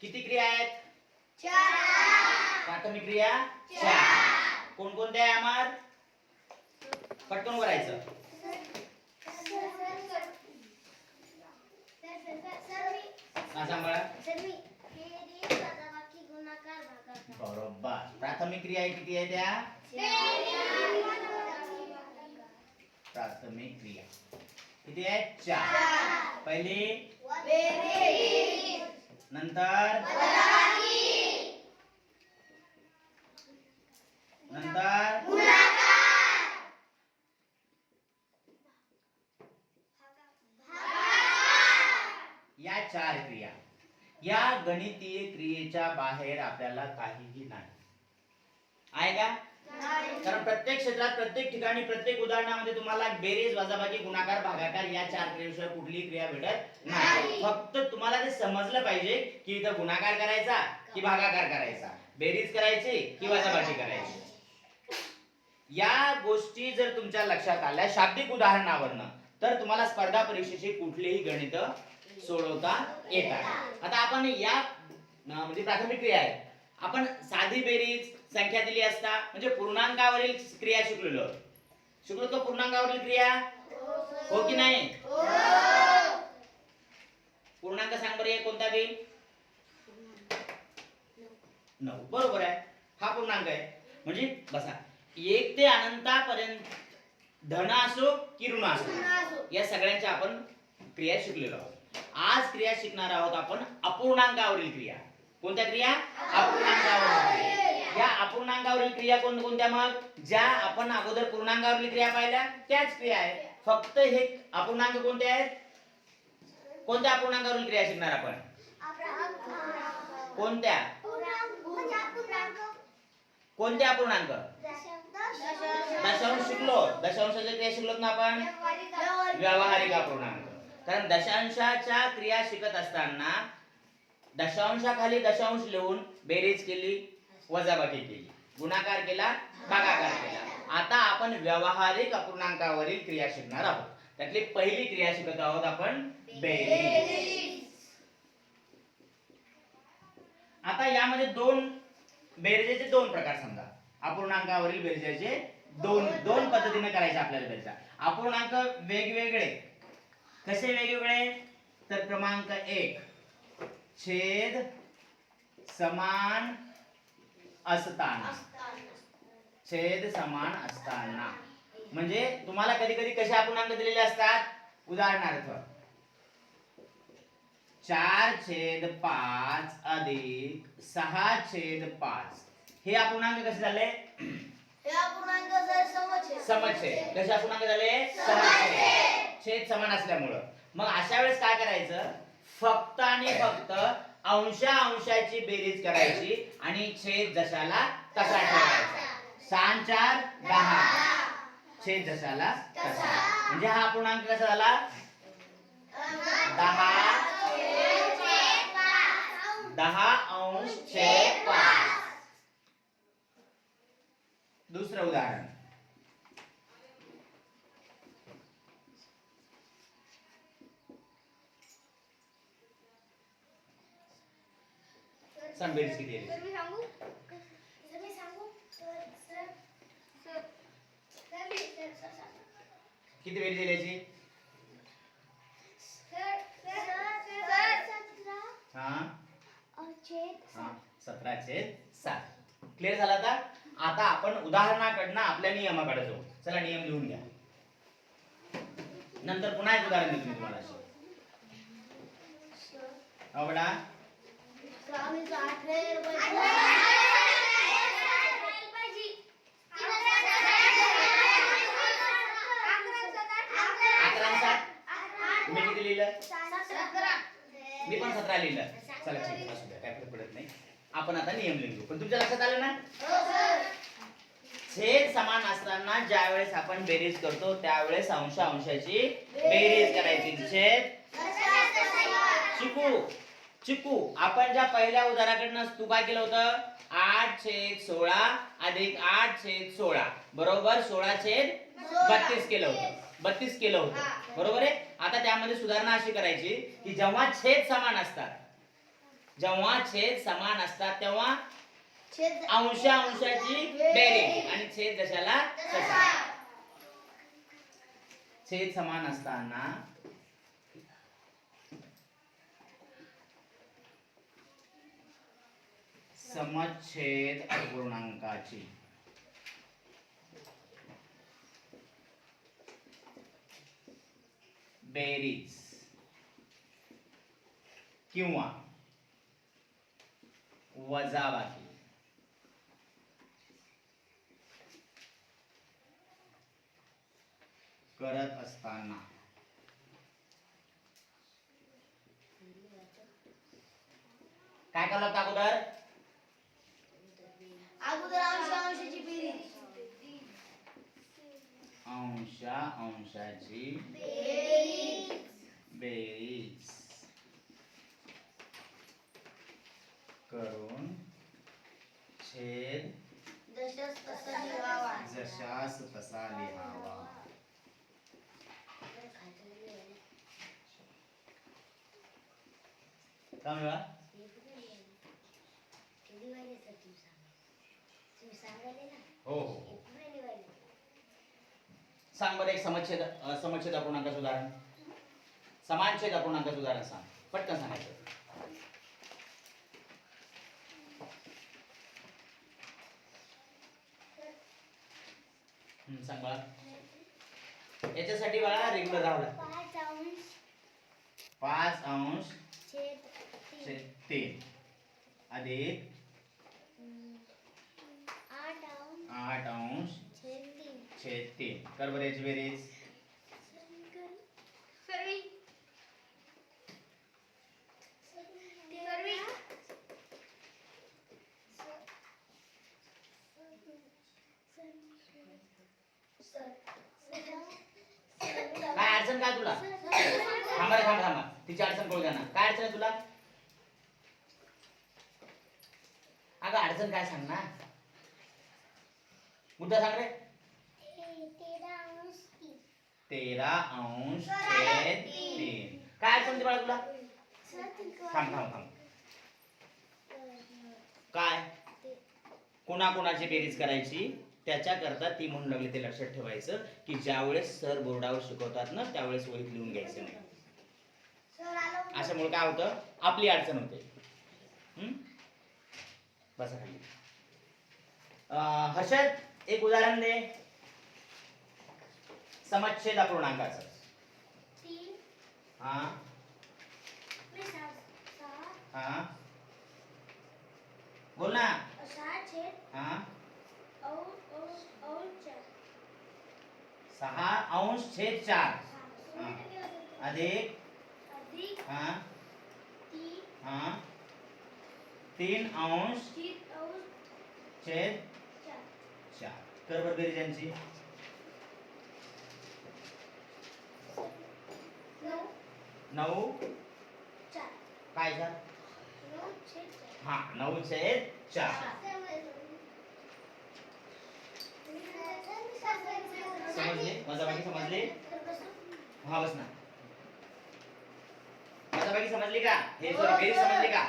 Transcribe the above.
किती क्रिया आहेत? प्राथमिक क्रिया? चार. कोणकोणत्या आहे आम्हाला पटकन करायचं सांभाळा. बरोबर. प्राथमिक क्रिया किती आहे त्या? प्राथमिक क्रिया. किती आहे चार. पहिली. नंतर? नंतर? या चार क्रिया. या गणितीय क्रियेच्या बाहेर आपल्याला काहीही नाही. आहे का? कारण प्रत्येक क्षेत्रात प्रत्येक ठिकाणी प्रत्येक उदाहरणामध्ये तुम्हाला बेरीज वजाबाकी गुणाकार भागाकार या चार क्रियेशिवाय कुठलीही क्रिया भेटत नाही. फक्त तुम्हाला ते समजलं पाहिजे की इथं गुणाकार करायचा की भागाकार करायचा. बेरीज करायची की वजाबाकी करायची. या गोष्टी जर तुमच्या लक्षात आल्या शाब्दिक उदाहरणावरनं तर तुम्हाला स्पर्धा परीक्षेची कुठलीही गणित सोडवता येतात आता आपण या म्हणजे प्राथमिक क्रिया आहे. आपण साधी बेरीज संख्या दिली असता म्हणजे पूर्णांकावरील क्रिया शिकलेलो. शिकलो तो पूर्णांकावरील क्रिया? हो की नाही? पूर्णांक सांग बरं कोणता बी? नऊ. बरोबर आहे. हा पूर्णांक आहे. म्हणजे बसा. एक ते अनंतापर्यंत धन असो की ऋण असो या सगळ्यांच्या आपण क्रिया शिकलेलो आहोत. आज क्रिया शिकणार आहोत आपण अपूर्णांकावरील क्रिया. कोणत्या क्रिया? अपूर्णांकावरील क्रिया. या अपूर्णांकावरील क्रिया कोणकोणत्या मग? ज्या आपण अगोदर पूर्णांकावरील क्रिया पाहिल्या त्याच क्रिया आहेत. फक्त हे अपूर्णांक कोणते आहेत? कोणत्या अपूर्णांकावरील क्रिया शिकणार आपण? कोणत्या? कोणत्या अपूर्णांक? दशांश शिकलो. दशांशाच्या क्रिया शिकलो ना आपण? व्यावहारिक अपूर्णांक. कारण दशांशाच्या क्रिया शिकत असताना दशांशाखाली दशांश लिहून बेरीज केली. वजाबाकी केली. गुणाकार केला भागाकार केला. आता आपण व्यावहारिक अपूर्णांकावरील क्रिया शिकणार आहोत. त्यातली पहिली क्रिया शिकत आहोत आपण बेरीज. आता यामध्ये दोन बेरजेचे दोन प्रकार समजा. अपूर्णांकावरील बेरजेचे दोन दोन पद्धतीने करायचे आपल्याला बेरजा. अपूर्णांक वेगवेगळे. कसे वेगवेगळे? तर क्रमांक एक छेद समान असताना छेद समान असताना म्हणजे तुम्हाला कधी कधी कसे अपूर्णांक दिलेले असतात? उदाहरणार्थ चार छेद पाच अधिक सहा छेद पाच. हे अपूर्णांक कसे झाले? समछेद. कसे अपूर्णांक झाले? छेद समान असल्यामुळं. मग अशा वेळेस काय करायचं? फक्त आणि फक्त अंशा अंशाची बेरीज करायची आणि छेद जशाला तसा ठेवायचा. सहा चार दहा. छेद जशाला तसा. म्हणजे हा अपूर्णांक कसा झाला? दहा. दहा अंश छेद पाच. दुसरं उदाहरण. सांग? बेरीज किती आहे किती बेरीज आहे याची? हा? हा सतरा छेद सात. क्लिअर झाला आता? आता आपण उदाहरणाकडनं आपल्या नियमाकडे जाऊ. चला नियम लिहून घ्या. नंतर पुन्हा एक उदाहरण देतो मी तुम्हाला. अशी. अहो बेटा? मी किती लिहिलं मी पण सतरा लिहिलं. चला ठीक आहे असू द्या काय फरक पडत नाही. आपण आता नियम घेऊ पण तुमच्या लक्षात आलं ना? छेद समान असताना ज्या वेळेस आपण बेरीज करतो त्यावेळेस अंश अंशाची बेरीज. करायची. छेद. चिकू चिकू आपण ज्या पहिल्या उदाहरणाकडनं तू काय केलं होतं आठ छेद सोळा अधिक आठ छेद सोळा. बरोबर? सोळा छेद बत्तीस केलं होतं. बत्तीस केलं होतं. बरोबर आहे? आता त्यामध्ये सुधारणा अशी करायची की जेव्हा छेद समान असतात जेव्हा छेद समान असतात तेव्हा अंशा अंशाची बेरीज आणि छेद जशाला तसा छेद समान असताना समच्छेद पूर्णांकाची. बेरीज. किंवा वजाबाकी. करत असताना. काय करावं लागतं अगोदर अंश अंशाची बेरीज अंशा अंशाची बेरीज करून छेद जशास तसा लिहावा हो हो. हो. सांग बरं एक समच्छेद समच्छेद अपूर्णांकाचं उदाहरण समानछेद अपूर्णांकाचं उदाहरण सांग. पटकन सांगायचं. सांग बाळा याच्यासाठी बाळा रेग्युलर राहावं लागतं पाच अंश. तीन. अधिक आठ अंश. छेद तीन. कर बरं याची बेरीज. काय अडचण काय तुला? थांबा रे थांबा थांबा. तिची अडचण कळू द्या ना. काय अडचण आहे तुला? अगं अडचण काय सांग ना? मुद्दा सांग रे. तेरा अंश छेद तीन. काय होती बाळा तुला? थांब थांब थांब. काय? कोणाकोणाची बेरीज करायची? त्याच्याकरता ती म्हणून लागली ते लक्षात ठेवायचं की ज्या वेळेस सर बोर्डावर शिकवतात ना त्यावेळेस वहीत लिहून घ्यायचं नाही. अशामुळे काय होतं? आपली अडचण होते? बसा खाली. अं, हर्षद एक उदाहरण दे. समच्छेद अपूर्णांकाचं. हा? हा? बोल ना. हा? सहा अंश छेद चार. अधिक. हा? हा? तीन अंश छेद चार. कर बरं बेरीज यांची नऊ? काय सर हा नऊ छेद चार. समजले? वजाबाकी समजले? हा बस ना. वजाबाकी समजली का? हे सॉरी बेरीज समजली का?